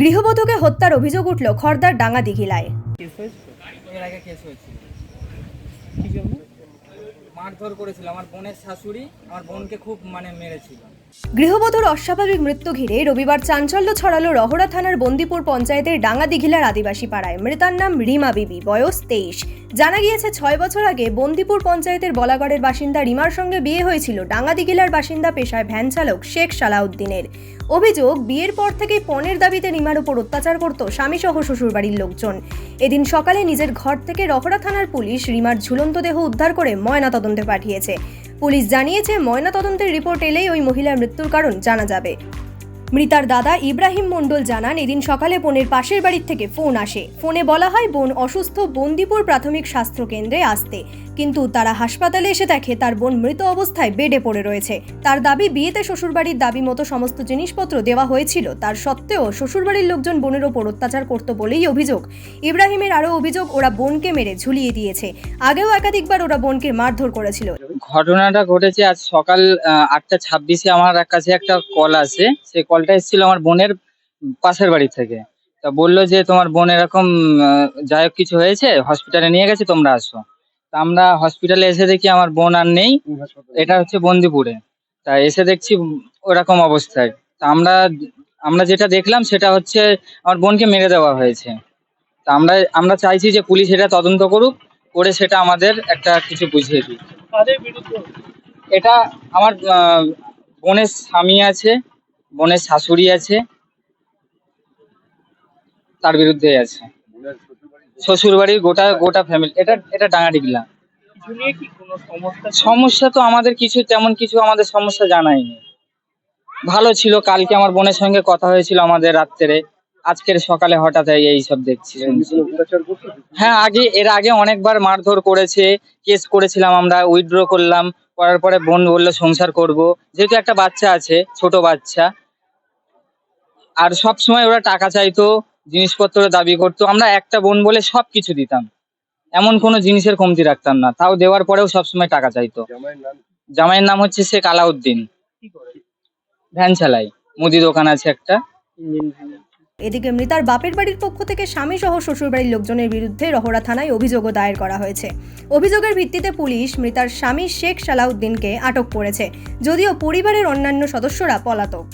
গৃহবধূকে হত্যার অভিযোগ উঠল খর্দার ডাঙ্গা দিঘিলায়। মারধর করেছিল। আমার বোনের শাশুড়ি, আমার বোনকে খুব মানে মেরেছিল। গৃহবধূর অস্বাভাবিক মৃত্যু ঘিরে রবিবার চাঞ্চল্য ছড়ালো রহরা থানার বন্দিপুর পঞ্চায়েতের ডাঙ্গা দিঘিলার আদিবাসী পাড়ায়। মৃতার নাম রিমা বিবি, বয়স তেইশ। জানা গিয়েছে, ছয় বছর আগে বন্দিপুর পঞ্চায়েতের বলাগড়ের বাসিন্দা রিমার সঙ্গে বিয়ে হয়েছিল ডাঙ্গা দিঘিলার বাসিন্দা পেশায় ভ্যান চালক শেখ সালাউদ্দিনের। অভিযোগ, বিয়ের পর থেকেই পণের দাবিতে রিমার উপর অত্যাচার করত স্বামীসহ শ্বশুরবাড়ির লোকজন। এদিন সকালে নিজের ঘর থেকে রহরা থানার পুলিশ রিমার ঝুলন্ত দেহ উদ্ধার করে ময়নাতদন্তে পাঠিয়েছে। পুলিশ জানিয়েছে, ময়নাতদন্তের রিপোর্ট এলেই ওই মহিলার মৃত্যুর কারণ জানা যাবে। মৃতার দাদা ইব্রাহিম মণ্ডল জানান, এদিন সকালে বোনের পাশের বাড়ির থেকে ফোন আসে। ফোনে বলা হয়, বোন অসুস্থ, বন্দিপুর প্রাথমিক স্বাস্থ্য কেন্দ্রে আসতে। কিন্তু তারা হাসপাতালে এসে দেখে, তার বোন মৃত অবস্থায় বেডে পড়ে রয়েছে। তার দাবি, বিয়েতে শ্বশুরবাড়ির দাবি মতো সমস্ত জিনিসপত্র দেওয়া হয়েছিল। তার সত্ত্বেও শ্বশুরবাড়ির লোকজন বোনের ওপর অত্যাচার করত বলেই অভিযোগ। ইব্রাহিমের আরও অভিযোগ, ওরা বোনকে মেরে ঝুলিয়ে দিয়েছে। আগেও একাধিকবার ওরা বোনকে মারধর করেছিল। ঘটনাটা ঘটেছে আজ সকাল আটটা ছাব্বিশে আমার কাছে একটা কল আসে। সেই কলটা এসেছিল আমার বোনের পাশের বাড়ি থেকে। তা বলল যে, তোমার বোন এরকম যাই হোক কিছু হয়েছে হসপিটালে নিয়ে গেছে, তোমরা আসো। তা আমরা হসপিটালে এসে দেখি আমার বোন আর নেই। এটা হচ্ছে বন্দিপুরে। তা এসে দেখছি ওরকম অবস্থায়। তা আমরা আমরা যেটা দেখলাম সেটা হচ্ছে আমার বোনকে মেরে দেওয়া হয়েছে। তা আমরা আমরা চাইছি যে পুলিশ এটা তদন্ত করুক, করে সেটা আমাদের একটা কিছু বুঝিয়ে বিরুদ্ধে এটা আমার বোনের স্বামী আছে বোনের শাশুড়ি আছে তার বিরুদ্ধে আছে। শ্বশুর বাড়ির গোটা গোটা ফ্যামিলি এটা এটা কি কোনো সমস্যা সমস্যা তো আমাদের কিছু তেমন কিছু আমাদের সমস্যা জানাইনি ভালো ছিল কালকে আমার বোনের সঙ্গে কথা হয়েছিল আমাদের রাত্রে। আজকের সকালে হঠাৎ এই এইসব দেখছি। হ্যাঁ আগে এর আগে অনেকবার মারধর করেছে কেস করেছিলাম আমরা উইথড্র করলাম করার পরে বোন বলল সংসার করব। যেহেতু একটা বাচ্চা আছে ছোট বাচ্চা আর সব সময় ওরা টাকা চাইতো জিনিসপত্র দাবি করতো আমরা একটা বোন বলে সব কিছু দিতাম। এমন কোনো জিনিসের কমতি রাখতাম না তাও দেওয়ার পরেও সবসময় টাকা চাইতো। জামাইয়ের নাম? হচ্ছে শেখ আলাউদ্দিন। ভ্যান চালাই মুদি দোকান আছে একটা। এদিকে মৃতার বাপের বাড়ির পক্ষ থেকে স্বামী সহ শ্বশুরবাড়ির লোকজনের বিরুদ্ধে রহরা থানায় অভিযোগও দায়ের করা হয়েছে। অভিযোগের ভিত্তিতে পুলিশ মৃতার স্বামী শেখ সালাউদ্দিনকে আটক করেছে, যদিও পরিবারের অন্যান্য সদস্যরা পলাতক।